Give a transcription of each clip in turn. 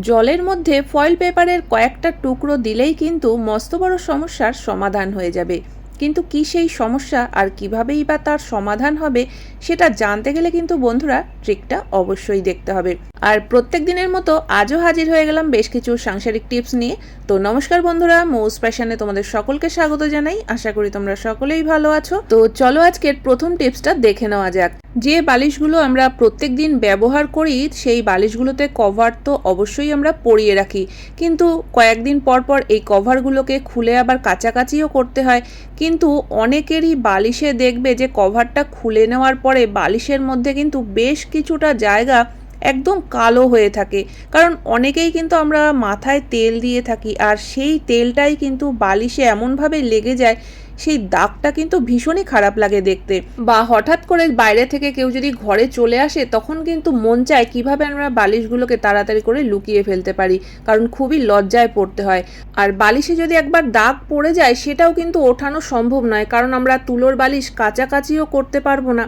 জলের মধ্যে ফয়েল পেপারের কয়েকটা টুকরো দিলেই কিন্তু মস্ত বড় সমস্যার সমাধান হয়ে যাবে। কিন্তু কি সেই সমস্যা আর কিভাবেই বা তার সমাধান হবে সেটা জানতে গেলে কিন্তু বন্ধুরা ট্রিকটা অবশ্যই দেখতে হবে। আর প্রত্যেক দিনের মতো আজও হাজির হয়ে গেলাম বেশ কিছু সাংসারিক টিপস নিয়ে। তো নমস্কার বন্ধুরা মৌস প্যাশনে তোমাদের সকলকে স্বাগত জানাই। আশা করি তোমরা সকলেই ভালো আছো। তো চলো আজকের প্রথম টিপসটা দেখে নেওয়া যাক। যে বালিশগুলো আমরা প্রত্যেক দিন ব্যবহার করি, সেই বালিশগুলোতে কভার তো অবশ্যই আমরা পরিয়ে রাখি। কিন্তু কয়েকদিন পর পর এই কভারগুলোকে খুলে আবার কাছাকাছিও করতে হয়। কিন্তু অনেকেরই বালিশে দেখবে যে কভারটা খুলে নেওয়ার পরে বালিশের মধ্যে কিন্তু বেশ কিছুটা জায়গা একদম কালো হয়ে থাকে। কারণ অনেকেই কিন্তু আমরা মাথায় তেল দিয়ে থাকি আর সেই তেলটাই কিন্তু বালিশে এমনভাবে লেগে যায় সেই দাগটা কিন্তু ভীষণই খারাপ লাগে দেখতে। বা হঠাৎ করে বাইরে থেকে কেউ যদি ঘরে চলে আসে, তখন কিন্তু মন চায় কীভাবে আমরা বালিশগুলোকে তাড়াতাড়ি করে লুকিয়ে ফেলতে পারি, কারণ খুবই লজ্জায় পড়তে হয়। আর বালিশে যদি একবার দাগ পড়ে যায়, সেটাও কিন্তু ওঠানো সম্ভব নয়, কারণ আমরা তুলোর বালিশ কাছাকাছিও করতে পারব না।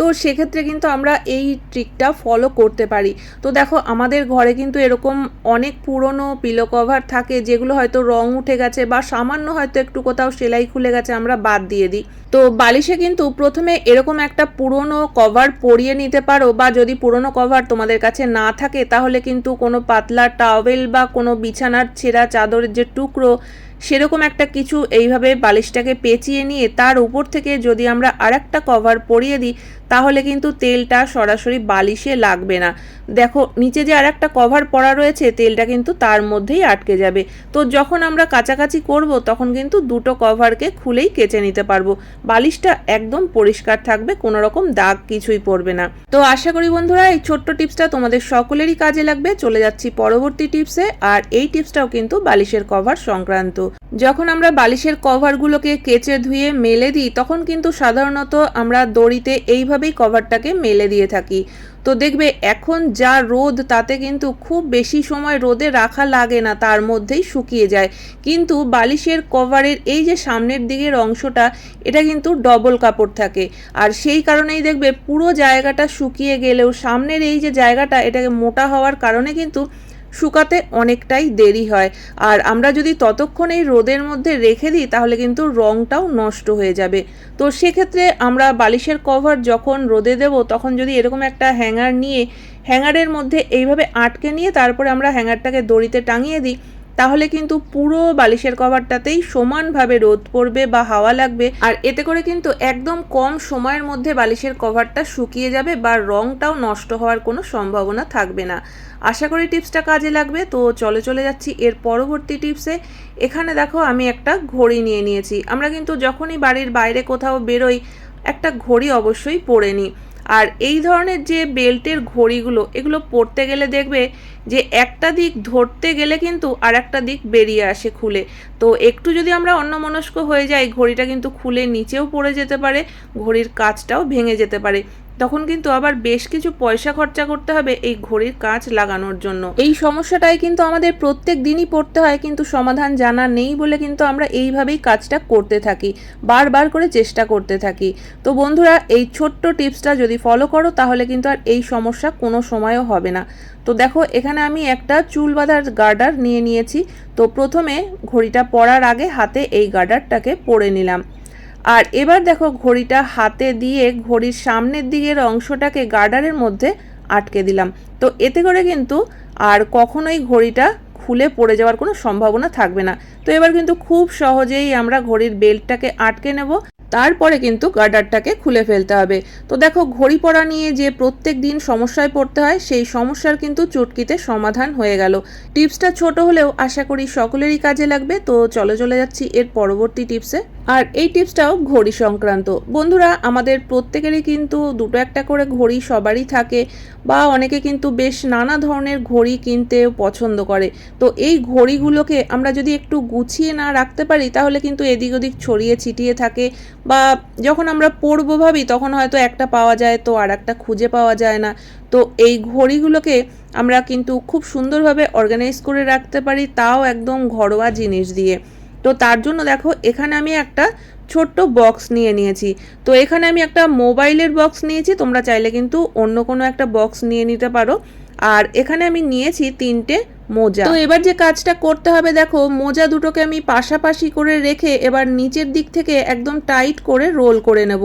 তো সেক্ষেত্রে কিন্তু আমরা এই ট্রিকটা ফলো করতে পারি। তো দেখো, আমাদের ঘরে কিন্তু এরকম অনেক পুরনো পিলো কভার থাকে, যেগুলো হয়তো রং উঠে গেছে বা সামান্য হয়তো একটু কোথাও সেলাই খুলে গেছে, আমরা বাদ দিয়ে দিই। তো বালিশে কিন্তু প্রথমে এরকম একটা পুরনো কভার পরিয়ে নিতে পারো বা যদি পুরনো কভার তোমাদের কাছে না থাকে, তাহলে কিন্তু কোনো পাতলা টাওয়েল বা কোনো বিছানার ছেঁড়া চাদরের যে টুকরো সেরকম একটা কিছু এইভাবে বালিশটাকে পেঁচিয়ে নিয়ে তার উপর থেকে যদি আমরা আর একটা কভার পরিয়ে দিই, তাহলে কিন্তু তেলটা সরাসরি বালিশে লাগবে না। দেখো, নিচে যে আর একটা কভার পরা রয়েছে, তেলটা কিন্তু তার মধ্যেই আটকে যাবে। তো যখন আমরা কাছাকাছি করব, তখন কিন্তু দুটো কভারকে খুলেই কেচে নিতে পারব। বালিশটা একদম পরিষ্কার থাকবে, কোনো রকম দাগ কিছুই পড়বে না। তো আশা করি বন্ধুরা, এই ছোট্ট টিপসটা তোমাদের সকলেরই কাজে লাগবে। চলে যাচ্ছি পরবর্তী টিপসে, আর এই টিপসটাও কিন্তু বালিশের কভার সংক্রান্ত। যখন আমরা বালিশের কভারগুলোকে কেচে ধুয়ে মেলে দিই, তখন কিন্তু সাধারণত আমরা দড়িতে এইভাবেই কভারটাকে মেলে দিয়ে থাকি। তো দেখবে এখন যা রোদ, তাতে কিন্তু খুব বেশি সময় রোদে রাখা লাগে না, তার মধ্যেই শুকিয়ে যায়। কিন্তু বালিশের কভারের এই যে সামনের দিকের অংশটা, এটা কিন্তু ডবল কাপড় থাকে। আর সেই কারণেই দেখবে পুরো জায়গাটা শুকিয়ে গেলেও সামনের এই যে জায়গাটা, এটাকে মোটা হওয়ার কারণে কিন্তু শুকাতে অনেকটাই দেরি হয়। আর আমরা যদি ততক্ষণ এই রোদের মধ্যে রেখে দিই, তাহলে কিন্তু রঙটাও নষ্ট হয়ে যাবে। তো সেক্ষেত্রে আমরা বালিশের কভার যখন রোদে দেব, তখন যদি এরকম একটা হ্যাঙ্গার নিয়ে, হ্যাঙ্গারের মধ্যে এইভাবে আটকে নিয়ে তারপরে আমরা হ্যাঙ্গারটাকে দড়িতে টাঙিয়ে দিই তাহলে কিন্তু পুরো বালিশের কভারটাতেই সমানভাবে রোদ পড়বে বা হাওয়া লাগবে। আর এতে করে কিন্তু একদম কম সময়ের মধ্যে বালিশের কভারটা শুকিয়ে যাবে বা রংটাও নষ্ট হওয়ার কোনো সম্ভাবনা থাকবে না। আশা করি টিপসটা কাজে লাগবে। তো চলে চলে যাচ্ছি এর পরবর্তী টিপসে। এখানে দেখো আমি একটা ঘড়ি নিয়ে নিয়েছি। আমরা কিন্তু যখনই বাড়ির বাইরে কোথাও বেরোই, একটা ঘড়ি অবশ্যই পরে নিই। আর এই ধরনের যে বেল্টের ঘড়িগুলো, এগুলো পরতে গেলে দেখবে যে একটা দিক ধরতে গেলে কিন্তু আর একটা দিক বেরিয়ে আসে খুলে। তো একটু যদি আমরা অন্যমনস্ক হয়ে যাই, ঘড়িটা কিন্তু খুলে নিচেও পড়ে যেতে পারে, ঘড়ির কাজটাও ভেঙে যেতে পারে। তখন কিন্তু আবার বেশ কিছু পয়সা খরচা করতে হবে এই ঘড়ির কাঁচ লাগানোর জন্য। এই সমস্যাটাই কিন্তু আমাদের প্রত্যেক দিনই পড়তে হয়, কিন্তু সমাধান জানা নেই বলে কিন্তু আমরা এইভাবেই কাজটা করতে থাকি, বারবার করে চেষ্টা করতে থাকি। তো বন্ধুরা, এই ছোট্ট টিপসটা যদি ফলো করো, তাহলে কিন্তু আর এই সমস্যা কোনো সময়ও হবে না। তো দেখো, এখানে আমি একটা চুল বাঁধার গার্ডার নিয়ে নিয়েছি। তো প্রথমে ঘড়িটা পরার আগে হাতে এই গার্ডারটাকে পরে নিলাম। আর এবার দেখো ঘড়িটা হাতে দিয়ে ঘড়ির সামনের দিকের অংশটাকে গার্ডারের মধ্যে আটকে দিলাম। তো এতে করে কিন্তু আর কখনোই ঘড়িটা খুলে পড়ে যাওয়ার কোনো সম্ভাবনা থাকবে না। তো এবার কিন্তু খুব সহজেই আমরা ঘড়ির বেল্টটাকে আটকে নেব, তারপরে কিন্তু গার্ডারটাকে খুলে ফেলতে হবে। তো দেখো ঘড়ি পড়া নিয়ে যে প্রত্যেক দিন সমস্যায় পড়তে হয়, সেই সমস্যার কিন্তু চুটকিতে সমাধান হয়ে গেল। টিপসটা ছোট হলেও আশা করি সকলেরই কাজে লাগবে। তো চলে চলে যাচ্ছি এর পরবর্তী টিপসে। আর এই টিপসটাও ঘড়ি সংক্রান্ত। বন্ধুরা, আমাদের প্রত্যেকেরই কিন্তু দুটো একটা করে ঘড়ি সবারই থাকে বা অনেকে কিন্তু বেশ নানা ধরনের ঘড়ি কিনতে পছন্দ করে। তো এই ঘড়িগুলোকে আমরা যদি একটু গুছিয়ে না রাখতে পারি, তাহলে কিন্তু এদিক ওদিক ছড়িয়ে ছিটিয়ে থাকে বা যখন আমরা পরবো ভাবি, তখন হয়তো একটা পাওয়া যায় তো আর একটা খুঁজে পাওয়া যায় না। তো এই ঘড়িগুলোকে আমরা কিন্তু খুব সুন্দরভাবে অর্গানাইজ করে রাখতে পারি, তাও একদম ঘরোয়া জিনিস দিয়ে। তো তার জন্য দেখো, এখানে আমি একটা ছোট্ট বক্স নিয়ে নিয়েছি। তো এখানে আমি একটা মোবাইলের বক্স নিয়েছি, তোমরা চাইলে কিন্তু অন্য কোনো একটা বক্স নিয়ে নিতে পারো। আর এখানে আমি নিয়েছি তিনটে মোজা। তো এবার যে কাজটা করতে হবে, দেখো, মোজা দুটোকে আমি পাশাপাশি করে রেখে এবার নিচের দিক থেকে একদম টাইট করে রোল করে নেব।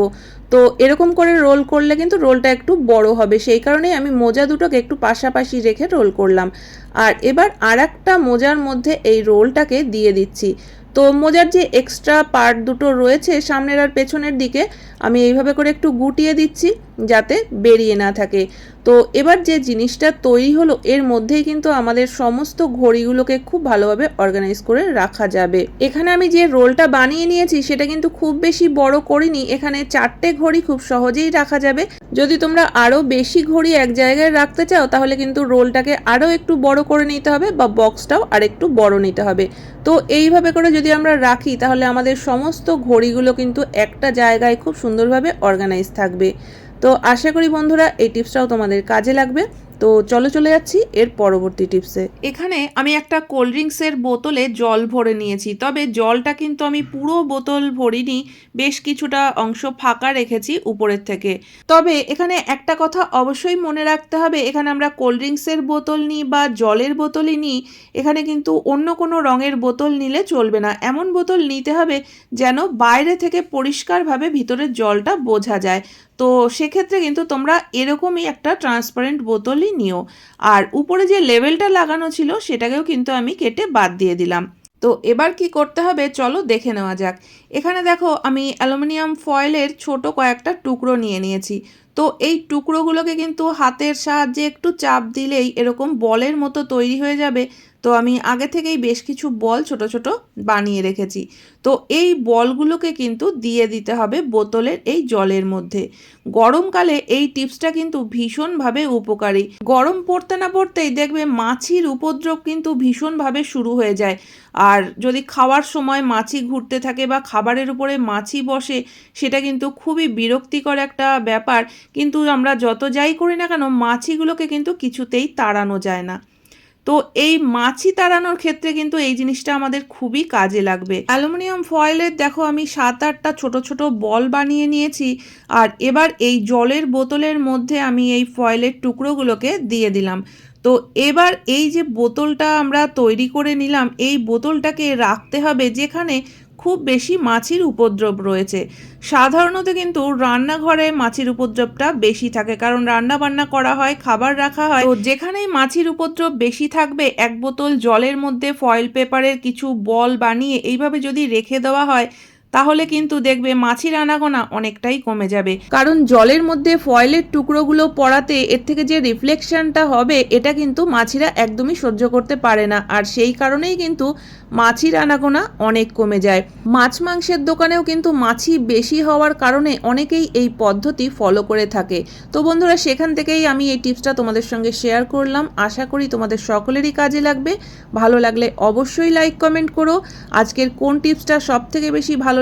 তো এরকম করে রোল করলে কিন্তু রোলটা একটু বড় হবে। সেই কারণেই আমি মোজা দুটোকে একটু পাশাপাশি রেখে রোল করলাম। আর এবার আর মোজার মধ্যে এই রোলটাকে দিয়ে দিচ্ছি। তো মোজার যে এক্সট্রা পার্ট দুটো রয়েছে সামনের আর পেছনের দিকে আমি এইভাবে করে একটু গুটিয়ে দিচ্ছি যাতে বেরিয়ে না থাকে। তো এবার যে জিনিসটা তৈরি হলো, এর মধ্যেই কিন্তু আমাদের সমস্ত ঘড়িগুলোকে খুব ভালোভাবে অর্গানাইজ করে রাখা যাবে। এখানে আমি যে রোলটা বানিয়ে নিয়েছি, সেটা কিন্তু খুব বেশি বড় করিনি। এখানে চারটে ঘড়ি খুব সহজেই রাখা যাবে। যদি তোমরা আরও বেশি ঘড়ি এক জায়গায় রাখতে চাও, তাহলে কিন্তু রোলটাকে আরও একটু বড় করে নিতে হবে বা বক্সটাও আর একটু বড় নিতে হবে। তো এইভাবে করে যদি আমরা রাখি, তাহলে আমাদের সমস্ত ঘড়িগুলো কিন্তু একটা জায়গায় খুব সুন্দরভাবে অর্গানাইজ থাকবে। তো আশা করি বন্ধুরা এই টিপসটাও তোমাদের কাজে লাগবে। তো চলো চলে যাচ্ছি এর পরবর্তী টিপসে। এখানে আমি একটা কোল্ড ড্রিঙ্কসের বোতলে জল ভরে নিয়েছি, তবে জলটা কিন্তু আমি পুরো বোতল ভরিনি, বেশ কিছুটা অংশ ফাঁকা রেখেছি উপরের থেকে। তবে এখানে একটা কথা অবশ্যই মনে রাখতে হবে, এখানে আমরা কোল্ড ড্রিঙ্কসের বোতল নিই বা জলের বোতলই নিই, এখানে কিন্তু অন্য কোনো রঙের বোতল নিলে চলবে না। এমন বোতল নিতে হবে যেন বাইরে থেকে পরিষ্কারভাবে ভিতরের জলটা বোঝা যায়। তো সেক্ষেত্রে কিন্তু তোমরা এরকমই একটা ট্রান্সপারেন্ট বোতলই নিও। আর উপরে যে লেভেলটা লাগানো ছিল, সেটাকেও কিন্তু আমি কেটে বাদ দিয়ে দিলাম। তো এবার কি করতে হবে, চলো দেখে নেওয়া যাক। এখানে দেখো, আমি অ্যালুমিনিয়াম ফয়েলের ছোট কয়েকটা টুকরো নিয়ে নিয়েছি। তো এই টুকরোগুলোকে কিন্তু হাতের সাহায্যে একটু চাপ দিলেই এরকম বলের মতো তৈরি হয়ে যাবে। তো আমি আগে থেকেই বেশ কিছু বল ছোট ছোট বানিয়ে রেখেছি। তো এই বলগুলোকে কিন্তু দিয়ে দিতে হবে বোতলের এই জলের মধ্যে। গরমকালে এই টিপসটা কিন্তু ভীষণভাবে উপকারী। গরম পড়তে না পড়তেই দেখবে মাছির উপদ্রব কিন্তু ভীষণভাবে শুরু হয়ে যায়। আর যদি খাওয়ার সময় মাছি ঘুরতে থাকে বা খাবারের উপরে মাছি বসে, সেটা কিন্তু খুবই বিরক্তিকর একটা ব্যাপার। কিন্তু আমরা যত যাই করি না কেন, মাছিগুলোকে কিন্তু কিছুতেই তাড়ানো যায় না। তো এই মাছি তাড়ানোর ক্ষেত্রে কিন্তু এই জিনিসটা আমাদের খুবই কাজে লাগবে। অ্যালুমিনিয়াম ফয়েলের, দেখো আমি সাত আটটা ছোট ছোট বল বানিয়ে নিয়েছি, আর এবার এই জলের বোতলের মধ্যে আমি এই ফয়েলের টুকরোগুলোকে দিয়ে দিলাম। তো এবার এই যে বোতলটা আমরা তৈরি করে নিলাম, এই বোতলটাকে রাখতে হবে যেখানে খুব বেশি মাছির উপদ্রব রয়েছে। সাধারণত কিন্তু রান্নাঘরে মাছির উপদ্রবটা বেশি থাকে, কারণ রান্না বান্না করা হয়, খাবার রাখা হয়। তো যেখানেই মাছির উপদ্রব বেশি থাকবে, এক বোতল জলের মধ্যে ফয়েল পেপারের কিছু বল বানিয়ে এইভাবে যদি রেখে দেওয়া হয় তাহলে কিন্তু দেখবে মাছির আনাগোনা অনেকটাই কমে যাবে। কারণ জলের মধ্যে ফয়েলের টুকরোগুলো পড়াতে এর থেকে যে রিফ্লেকশনটা হবে, এটা কিন্তু মাছিরা একদমই সহ্য করতে পারে না। আর সেই কারণেই কিন্তু মাছির আনাগোনা অনেক কমে যায়। মাছ মাংসের দোকানেও কিন্তু মাছি বেশি হওয়ার কারণে অনেকেই এই পদ্ধতি ফলো করে থাকে। তো বন্ধুরা, সেখান থেকেই আমি এই টিপসটা তোমাদের সঙ্গে শেয়ার করলাম। আশা করি তোমাদের সকলেরই কাজে লাগবে। ভালো লাগলে অবশ্যই লাইক কমেন্ট করো। আজকের কোন টিপসটা সব থেকে বেশি ভালো